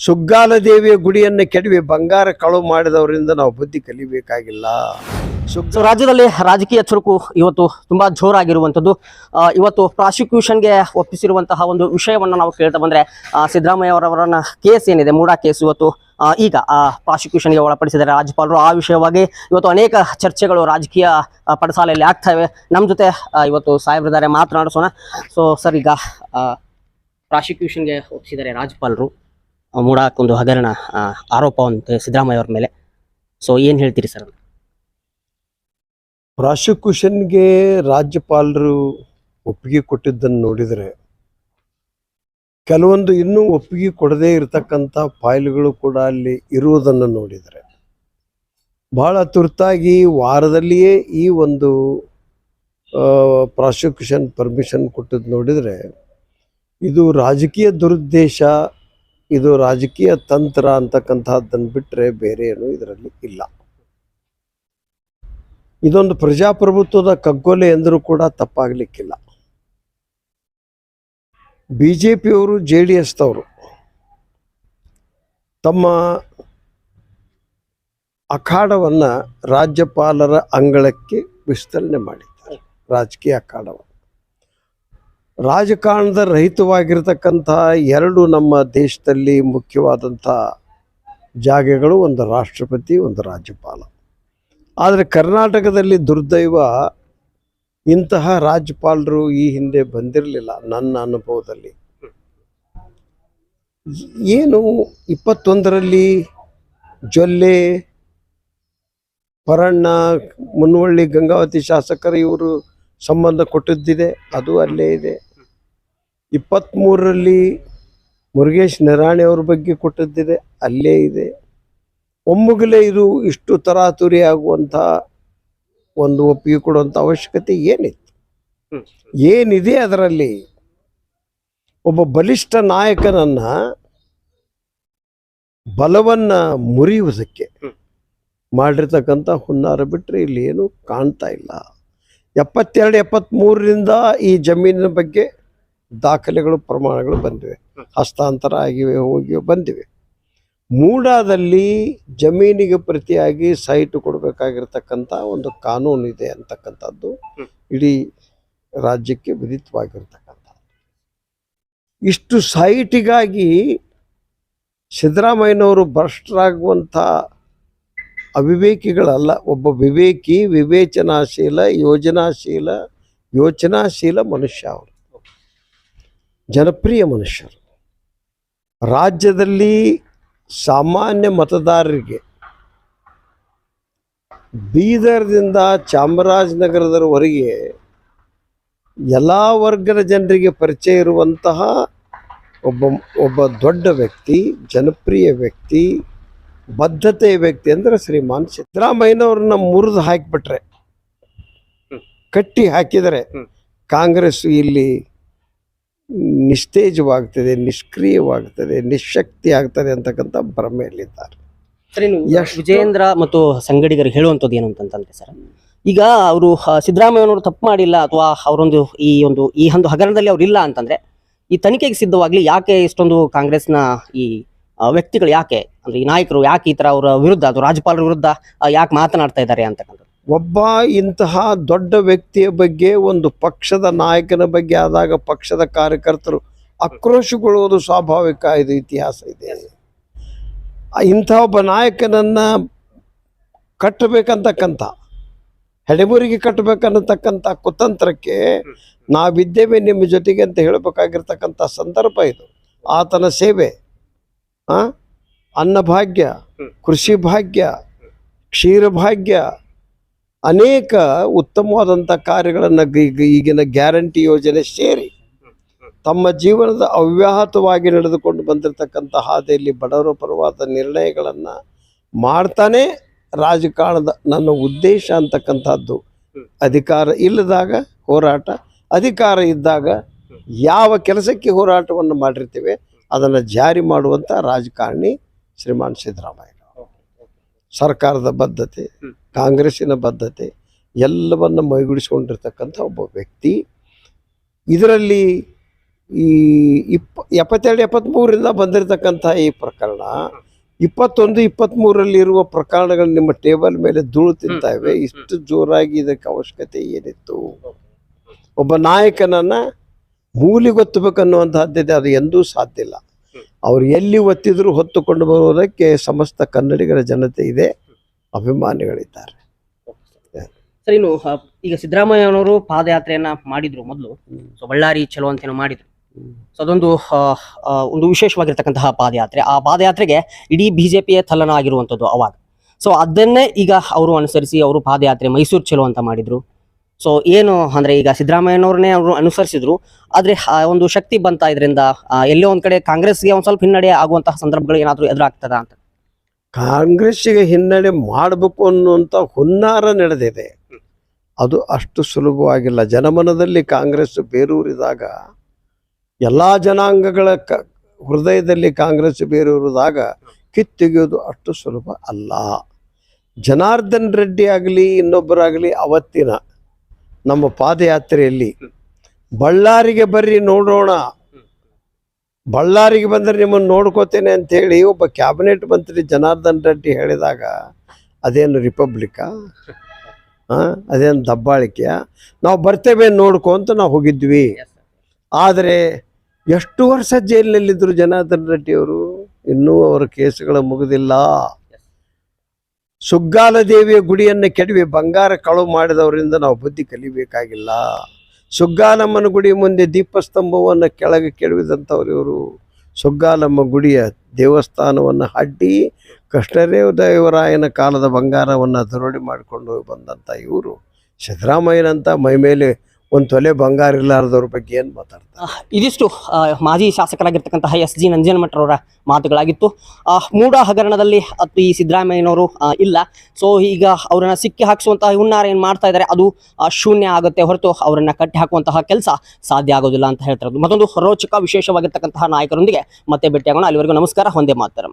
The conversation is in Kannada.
ಸುಗ್ಗಾಲ ದೇವಿಯ ಗುಡಿಯನ್ನು ಕೆಡವಿ ಬಂಗಾರ ಕಳುವು ಮಾಡಿದವರಿಂದ ನಾವು ಬುದ್ಧಿ ಕಲಿಬೇಕಾಗಿಲ್ಲ. ಸೊ ರಾಜ್ಯದಲ್ಲಿ ರಾಜಕೀಯ ಚುರುಕು ಇವತ್ತು ತುಂಬಾ ಜೋರಾಗಿರುವಂಥದ್ದು. ಇವತ್ತು ಪ್ರಾಸಿಕ್ಯೂಷನ್ಗೆ ಒಪ್ಪಿಸಿರುವಂತಹ ಒಂದು ವಿಷಯವನ್ನು ನಾವು ಕೇಳ್ತಾ ಬಂದ್ರೆ ಆ, ಸಿದ್ದರಾಮಯ್ಯ ಅವರವರನ್ನ ಕೇಸ್ ಏನಿದೆ ಮೂಡಾ ಕೇಸ್ ಇವತ್ತು ಈಗ ಪ್ರಾಸಿಕ್ಯೂಷನ್ಗೆ ಒಳಪಡಿಸಿದ್ದಾರೆ ರಾಜ್ಯಪಾಲರು. ಆ ವಿಷಯವಾಗಿ ಇವತ್ತು ಅನೇಕ ಚರ್ಚೆಗಳು ರಾಜಕೀಯ ಪಡಸಾಲೆಯಲ್ಲಿ ಆಗ್ತವೆ ನಮ್ಮ ಜೊತೆ ಇವತ್ತು ಸಾಹೇಬ್ರಿದ್ದಾರೆ ಮಾತನಾಡಿಸೋಣ ಸೊ ಸರ್ ಈಗ ಪ್ರಾಸಿಕ್ಯೂಷನ್ಗೆ ಒಪ್ಪಿಸಿದ್ದಾರೆ ರಾಜ್ಯಪಾಲರು. ಒಂದು ಹಗರಣ ಆರೋಪ ಒಂದು ಸಿದ್ದರಾಮಯ್ಯ ಅವ್ರ ಮೇಲೆ. ಸೊ ಏನು ಹೇಳ್ತೀರಿ ಸರ್ ಪ್ರಾಸಿಕ್ಯೂಷನ್ಗೆ ರಾಜ್ಯಪಾಲರು ಒಪ್ಪಿಗೆ ಕೊಟ್ಟಿದ್ದನ್ನು ನೋಡಿದರೆ, ಕೆಲವೊಂದು ಇನ್ನೂ ಒಪ್ಪಿಗೆ ಕೊಡದೇ ಇರತಕ್ಕಂಥ ಫೈಲ್ಗಳು ಕೂಡ ಅಲ್ಲಿ ಇರುವುದನ್ನು ನೋಡಿದರೆ, ಬಹಳ ತುರ್ತಾಗಿ ವಾರದಲ್ಲಿಯೇ ಈ ಒಂದು ಪ್ರಾಸಿಕ್ಯೂಷನ್ ಪರ್ಮಿಷನ್ ಕೊಟ್ಟದ್ದು ನೋಡಿದರೆ, ಇದು ರಾಜಕೀಯ ದುರುದ್ದೇಶ ಇದು ರಾಜಕೀಯ ತಂತ್ರ ಅಂತಕ್ಕಂಥದ್ದನ್ನು ಬಿಟ್ಟರೆ ಬೇರೆ ಏನು ಇದರಲ್ಲಿ ಇಲ್ಲ. ಇದೊಂದು ಪ್ರಜಾಪ್ರಭುತ್ವದ ಕಗ್ಗೊಲೆ ಎಂದರೂ ಕೂಡ ತಪ್ಪಾಗಲಿಕ್ಕಿಲ್ಲ. ಬಿ ಜೆ ಪಿಯವರು ಜೆ ಡಿ ಎಸ್ದವರು ತಮ್ಮ ಅಖಾಡವನ್ನು ರಾಜ್ಯಪಾಲರ ಅಂಗಳಕ್ಕೆ ವಿಸ್ತರಣೆ ಮಾಡಿದ್ದಾರೆ. ರಾಜಕೀಯ ಅಖಾಡವನ್ನು ರಾಜಕಾರಣದ ರಹಿತವಾಗಿರ್ತಕ್ಕಂಥ ಎರಡು ನಮ್ಮ ದೇಶದಲ್ಲಿ ಮುಖ್ಯವಾದಂಥ ಜಾಗಗಳು, ಒಂದು ರಾಷ್ಟ್ರಪತಿ, ಒಂದು ರಾಜ್ಯಪಾಲ. ಆದರೆ ಕರ್ನಾಟಕದಲ್ಲಿ ದುರ್ದೈವ ಇಂತಹ ರಾಜ್ಯಪಾಲರು ಈ ಹಿಂದೆ ಬಂದಿರಲಿಲ್ಲ ನನ್ನ ಅನುಭವದಲ್ಲಿ. ಏನು ಇಪ್ಪತ್ತೊಂದರಲ್ಲಿ ಜೊಲ್ಲೆ, ಪರಣ್ಣ ಮುನ್ವಳ್ಳಿ ಗಂಗಾವತಿ ಶಾಸಕರು ಇವರು ಸಂಬಂಧ ಕೊಟ್ಟಿದ್ದಿದೆ, ಅದು ಅಲ್ಲೇ ಇದೆ. ಇಪ್ಪತ್ತ್ಮೂರರಲ್ಲಿ ಮುರುಗೇಶ್ ನಿರಾಣಿ ಅವ್ರ ಬಗ್ಗೆ ಕೊಟ್ಟದ್ದಿದೆ ಅಲ್ಲೇ ಇದೆ. ಒಮ್ಮುಗಲೇ ಇದು ಇಷ್ಟು ತರಾತುರಿ ಆಗುವಂಥ ಒಂದು ಒಪ್ಪಿಗೆ ಕೊಡುವಂಥ ಅವಶ್ಯಕತೆ ಏನಿತ್ತು? ಏನಿದೆ ಅದರಲ್ಲಿ? ಒಬ್ಬ ಬಲಿಷ್ಠ ನಾಯಕನನ್ನ ಬಲವನ್ನ ಮುರಿಯುವುದಕ್ಕೆ. ಮಾಡಿರ್ತಕ್ಕಂಥ ಹುನ್ನಾರ ಬಿಟ್ಟರೆ ಇಲ್ಲಿ ಏನು ಕಾಣ್ತಾ ಇಲ್ಲ. ಎಪ್ಪತ್ತೆರಡು ಎಪ್ಪತ್ತ್ಮೂರರಿಂದ ಈ ಜಮೀನಿನ ಬಗ್ಗೆ ದಾಖಲೆಗಳು ಪ್ರಮಾಣಗಳು ಬಂದಿವೆ. ಹಸ್ತಾಂತರ ಆಗಿವೆ ಹೋಗಿ ಬಂದಿವೆ. ಮೂಡಾದಲ್ಲಿ ಜಮೀನಿಗೆ ಪ್ರತಿಯಾಗಿ ಸೈಟ್ ಕೊಡಬೇಕಾಗಿರ್ತಕ್ಕಂಥ ಒಂದು ಕಾನೂನು ಇದೆ ಅಂತಕ್ಕಂಥದ್ದು. ಇಡೀ ರಾಜ್ಯಕ್ಕೆ ವಿಧಿತವಾಗಿರ್ತಕ್ಕಂಥ ಇಷ್ಟು ಸೈಟಿಗಾಗಿ ಸಿದ್ದರಾಮಯ್ಯನವರು ಭ್ರಷ್ಟರಾಗುವಂಥ ಅವಿವೇಕಿಗಳಲ್ಲ. ಒಬ್ಬ ವಿವೇಕಿ ವಿವೇಚನಾಶೀಲ ಯೋಜನಾಶೀಲ ಯೋಚನಾಶೀಲ ಮನುಷ್ಯ ಅವರು ಜನಪ್ರಿಯ ಮನುಷ್ಯರು ರಾಜ್ಯದಲ್ಲಿ ಸಾಮಾನ್ಯ ಮತದಾರರಿಗೆ ಬೀದರ್ದಿಂದ ಚಾಮರಾಜನಗರದವರೆಗೆ ಎಲ್ಲ ವರ್ಗದ ಜನರಿಗೆ ಪರಿಚಯ ಇರುವಂತಹ ಒಬ್ಬ ಒಬ್ಬ ದೊಡ್ಡ ವ್ಯಕ್ತಿ ಜನಪ್ರಿಯ ವ್ಯಕ್ತಿ ಬದ್ಧತೆಯ ವ್ಯಕ್ತಿ ಅಂದರೆ ಶ್ರೀಮಾನ್ ಸಿದ್ದರಾಮಯ್ಯನವ್ರನ್ನ ಮುರಿದು ಹಾಕಿಬಿಟ್ರೆ ಕಟ್ಟಿ ಹಾಕಿದರೆ. ಕಾಂಗ್ರೆಸ್ ಇಲ್ಲಿ ನಿಸ್ತೇಜವಾಗ್ತದೆ ನಿಷ್ಕ್ರಿಯವಾಗ್ತದೆ ನಿಶಕ್ತಿ ಆಗ್ತದೆ ಅಂತಕ್ಕಂಥ ಭ್ರಮೆಯಲ್ಲಿದ್ದಾರೆ. ಸರ್ ಇನ್ನು ವಿಜೇಂದ್ರ ವಿಜಯೇಂದ್ರ ಮತ್ತು ಸಂಗಡಿಗರು ಹೇಳುವಂಥದ್ದು ಏನು ಅಂತಂತಂದ್ರೆ ಸರ್ ಈಗ ಅವರು ಸಿದ್ದರಾಮಯ್ಯನವರು ತಪ್ಪು ಮಾಡಿಲ್ಲ ಅಥವಾ ಅವರೊಂದು ಈ ಒಂದು ಈ ಒಂದು ಹಗರಣದಲ್ಲಿ ಅವ್ರು ಇಲ್ಲ ಅಂತಂದ್ರೆ ಈ ತನಿಖೆಗೆ ಸಿದ್ಧವಾಗಲಿ ಯಾಕೆ ಇಷ್ಟೊಂದು ಕಾಂಗ್ರೆಸ್ನ ಈ ವ್ಯಕ್ತಿಗಳು ಯಾಕೆ ಅಂದ್ರೆ ಈ ನಾಯಕರು ಯಾಕೆ ಈ ತರ ಅವರ ವಿರುದ್ಧ ಅದು ರಾಜ್ಯಪಾಲರ ವಿರುದ್ಧ ಯಾಕೆ ಮಾತನಾಡ್ತಾ ಇದ್ದಾರೆ ಅಂತಕ್ಕಂಥದ್ದು? ಒಬ್ಬ ಇಂತಹ ದೊಡ್ಡ ವ್ಯಕ್ತಿಯ ಬಗ್ಗೆ ಒಂದು ಪಕ್ಷದ ನಾಯಕನ ಬಗ್ಗೆ ಆದಾಗ ಪಕ್ಷದ ಕಾರ್ಯಕರ್ತರು ಆಕ್ರೋಶಗೊಳ್ಳುವುದು ಸ್ವಾಭಾವಿಕ ಇದು ಇತಿಹಾಸ ಇದೆ. ಇಂಥ ಒಬ್ಬ ನಾಯಕನನ್ನು ಕಟ್ಟಬೇಕಂತಕ್ಕಂಥ ಹೆಡೆಮುರಿಗೆ ಕಟ್ಟಬೇಕನ್ನತಕ್ಕಂಥ ಕುತಂತ್ರಕ್ಕೆ ನಾವಿದ್ದೇವೆ ನಿಮ್ಮ ಜೊತೆಗೆ ಅಂತ ಹೇಳಬೇಕಾಗಿರ್ತಕ್ಕಂಥ ಸಂದರ್ಭ ಇದು. ಆತನ ಸೇವೆ ಅನ್ನಭಾಗ್ಯ. ಕೃಷಿ ಭಾಗ್ಯ ಕ್ಷೀರಭಾಗ್ಯ ಅನೇಕ ಉತ್ತಮವಾದಂಥ ಕಾರ್ಯಗಳನ್ನು ಈಗಿನ ಗ್ಯಾರಂಟಿ ಯೋಜನೆ ಸೇರಿ ತಮ್ಮ ಜೀವನದ ಅವ್ಯಾಹತವಾಗಿ ನಡೆದುಕೊಂಡು ಬಂದಿರತಕ್ಕಂಥ ಹಾದಿಯಲ್ಲಿ ಬಡವರ ಪರವಾದ ನಿರ್ಣಯಗಳನ್ನು ಮಾಡ್ತಾನೆ ರಾಜಕಾರಣದ ನನ್ನ ಉದ್ದೇಶ ಅಂತಕ್ಕಂಥದ್ದು. ಅಧಿಕಾರ ಇಲ್ಲದಾಗ ಹೋರಾಟ ಅಧಿಕಾರ ಇದ್ದಾಗ ಯಾವ ಕೆಲಸಕ್ಕೆ ಹೋರಾಟವನ್ನು ಮಾಡಿರ್ತೀವಿ ಅದನ್ನು ಜಾರಿ ಮಾಡುವಂಥ ರಾಜಕಾರಣಿ ಶ್ರೀಮಾನ್ ಸಿದ್ದರಾಮಯ್ಯ ಸರ್ಕಾರದ ಬದ್ಧತೆ. ಕಾಂಗ್ರೆಸ್ಸಿನ ಬದ್ಧತೆ ಎಲ್ಲವನ್ನು ಮೈಗೂಡಿಸ್ಕೊಂಡಿರ್ತಕ್ಕಂಥ ಒಬ್ಬ ವ್ಯಕ್ತಿ. ಇದರಲ್ಲಿ ಈ ಇಪ್ಪ ಎಪ್ಪತ್ತೆರಡು ಎಪ್ಪತ್ತ್ಮೂರರಿಂದ ಬಂದಿರತಕ್ಕಂಥ ಈ ಪ್ರಕರಣ ಇಪ್ಪತ್ತೊಂದು ಇಪ್ಪತ್ತ್ಮೂರಲ್ಲಿ ಇರುವ ಪ್ರಕರಣಗಳು ನಿಮ್ಮ ಟೇಬಲ್ ಮೇಲೆ ಧೂಳು ತಿಂತಾ ಇವೆ. ಇಷ್ಟು ಜೋರಾಗಿ ಇದಕ್ಕೆ ಅವಶ್ಯಕತೆ ಏನಿತ್ತು? ಒಬ್ಬ ನಾಯಕನನ್ನ ಮೂಲಿಗೊತ್ತಬೇಕನ್ನುವಂತಹದ್ದಿದೆ ಅದು ಎಂದೂ ಸಾಧ್ಯ ಇಲ್ಲ. ಅವ್ರು ಎಲ್ಲಿ ಒತ್ತಿದ್ರು ಹೊತ್ತುಕೊಂಡು ಬರುವುದಕ್ಕೆ ಸಮಸ್ತ ಕನ್ನಡಿಗರ ಜನತೆ ಇದೆ. ಅಭಿಮಾನಿಗಳಿದ್ದಾರೆ. ಸರ್ ಇನ್ನು ಈಗ ಸಿದ್ದರಾಮಯ್ಯನವರು ಪಾದಯಾತ್ರೆಯನ್ನ ಮಾಡಿದ್ರು ಮೊದಲು. ಸೊ ಬಳ್ಳಾರಿ ಚಲೋ ಅಂತೇನೋ ಮಾಡಿದ್ರು. ಸೊ ಅದೊಂದು ಆ, ಆ, ಒಂದು ವಿಶೇಷವಾಗಿರ್ತಕ್ಕಂತಹ ಪಾದಯಾತ್ರೆ. ಆ ಪಾದಯಾತ್ರೆಗೆ ಇಡೀ ಬಿಜೆಪಿಯ ತಲ್ಲಣ ಆಗಿರುವಂಥದ್ದು ಅವಾಗ. ಸೊ ಅದನ್ನೇ ಈಗ ಅವರು ಅನುಸರಿಸಿ ಅವರು ಪಾದಯಾತ್ರೆ ಮೈಸೂರು ಚಲೋ ಅಂತ ಮಾಡಿದ್ರು. ಸೊ ಏನು ಅಂದ್ರೆ ಈಗ ಸಿದ್ದರಾಮಯ್ಯನವ್ರನ್ನೇ ಅವರು ಅನುಸರಿಸಿದ್ರು. ಆದ್ರೆ ಆ ಒಂದು ಶಕ್ತಿ ಬಂತ ಇದರಿಂದ ಎಲ್ಲೋ ಒಂದ್ ಕಡೆ ಕಾಂಗ್ರೆಸ್ಗೆ ಒಂದ್ ಸ್ವಲ್ಪ ಹಿನ್ನಡೆ ಆಗುವಂತಹ ಸಂದರ್ಭಗಳು ಏನಾದ್ರು ಎದುರಾಗ್ತದ ಅಂತ. ಕಾಂಗ್ರೆಸ್ಸಿಗೆ ಹಿನ್ನಡೆ ಮಾಡಬೇಕು ಅನ್ನುವಂಥ ಹುನ್ನಾರ ನಡೆದಿದೆ. ಅದು ಅಷ್ಟು ಸುಲಭವಾಗಿಲ್ಲ. ಜನಮನದಲ್ಲಿ ಕಾಂಗ್ರೆಸ್ ಬೇರೂರಿದಾಗ, ಎಲ್ಲ ಜನಾಂಗಗಳ ಕ, ಹೃದಯದಲ್ಲಿ ಕಾಂಗ್ರೆಸ್ ಬೇರೂರಿದಾಗ ಕಿತ್ತೆಗೆಯೋದು ಅಷ್ಟು ಸುಲಭ ಅಲ್ಲ. ಜನಾರ್ದನ್ ರೆಡ್ಡಿ ಆಗಲಿ, ಇನ್ನೊಬ್ಬರಾಗಲಿ ಅವತ್ತಿನ ನಮ್ಮ ಪಾದಯಾತ್ರೆಯಲ್ಲಿ, ಬಳ್ಳಾರಿಗೆ ಬರ್ರಿ ನೋಡೋಣ ಬಳ್ಳಾರಿಗೆ ಬಂದರೆ ನಿಮ್ಮನ್ನು ನೋಡ್ಕೋತೇನೆ ಅಂತ ಹೇಳಿ ಒಬ್ಬ ಕ್ಯಾಬಿನೆಟ್ ಮಂತ್ರಿ ಜನಾರ್ದನ್ ರೆಡ್ಡಿ ಹೇಳಿದಾಗ ಅದೇನು ರಿಪಬ್ಲಿಕಾ? ಹಾಂ ಅದೇನು ದಬ್ಬಾಳಿಕೆಯ? ನಾವು ಬರ್ತೇವೆ ನೋಡ್ಕೊ ಅಂತ ನಾವು ಹೋಗಿದ್ವಿ. ಆದರೆ ಎಷ್ಟು ವರ್ಷ ಜೈಲಿನಲ್ಲಿದ್ದರು ಜನಾರ್ದನ್ ರೆಡ್ಡಿಯವರು ಇನ್ನೂ ಅವರ ಕೇಸುಗಳು ಮುಗಿದಿಲ್ಲ. ಸುಗ್ಗಾಲ ದೇವಿಯ ಗುಡಿಯನ್ನು ಕೆಡವಿ ಬಂಗಾರ ಕಳುವು ಮಾಡಿದವರಿಂದ ನಾವು ಬುದ್ಧಿ ಕಲಿಬೇಕಾಗಿಲ್ಲ. ಸುಗ್ಗಾಲಮ್ಮನ ಗುಡಿ ಮುಂದೆ ದೀಪಸ್ತಂಭವನ್ನು ಕೆಳಗೆ ಕೆಡವಿದಂಥವ್ರು ಇವರು. ಸುಗ್ಗಾಲಮ್ಮ ಗುಡಿಯ ದೇವಸ್ಥಾನವನ್ನು ಅಡ್ಡಿ ಕೃಷ್ಣದೇವರಾಯನ ಕಾಲದ ಬಂಗಾರವನ್ನು ದರೋಡಿ ಮಾಡಿಕೊಂಡು ಬಂದಂಥ ಇವರು. ಸಿದ್ದರಾಮಯ್ಯನಂಥ ಮೈ ಮೇಲೆ ಒಂದು ತೊಲೆ ಬಂಗಾರ ಇಲ್ಲಾರ್ದವ್ರ ಬಗ್ಗೆ ಏನು ಮಾತಾಡ್ತಾರೆ? ಇದಿಷ್ಟು ಮಾಜಿ ಶಾಸಕರಾಗಿರ್ತಕ್ಕಂತಹ ಎಸ್ ಜಿ ನಂಜನಮಠರವರ ಮಾತುಗಳಾಗಿತ್ತು. ಮೂಡ ಹಗರಣದಲ್ಲಿ ಅಥವಾ ಈ ಸಿದ್ದರಾಮಯ್ಯನವರು ಇಲ್ಲ. ಸೊ ಈಗ ಅವರನ್ನ ಸಿಕ್ಕಿ ಹಾಕಿಸುವಂತಹ ಹುನ್ನಾರ ಏನು ಮಾಡ್ತಾ ಇದ್ದಾರೆ ಅದು ಶೂನ್ಯ ಆಗುತ್ತೆ ಹೊರತು ಅವರನ್ನ ಕಟ್ಟಿ ಹಾಕುವಂತಹ ಕೆಲಸ ಸಾಧ್ಯ ಆಗೋದಿಲ್ಲ ಅಂತ ಹೇಳ್ತಾರೆ ಮತ್ತೊಂದು ರೋಚಕ ವಿಶೇಷವಾಗಿರ್ತಕ್ಕಂತಹ ನಾಯಕರೊಂದಿಗೆ ಮತ್ತೆ ಭೇಟಿಯಾಗೋಣ. ಅಲ್ಲಿವರೆಗೂ ನಮಸ್ಕಾರ, ಒಂದೇ ಮಾತರಂ.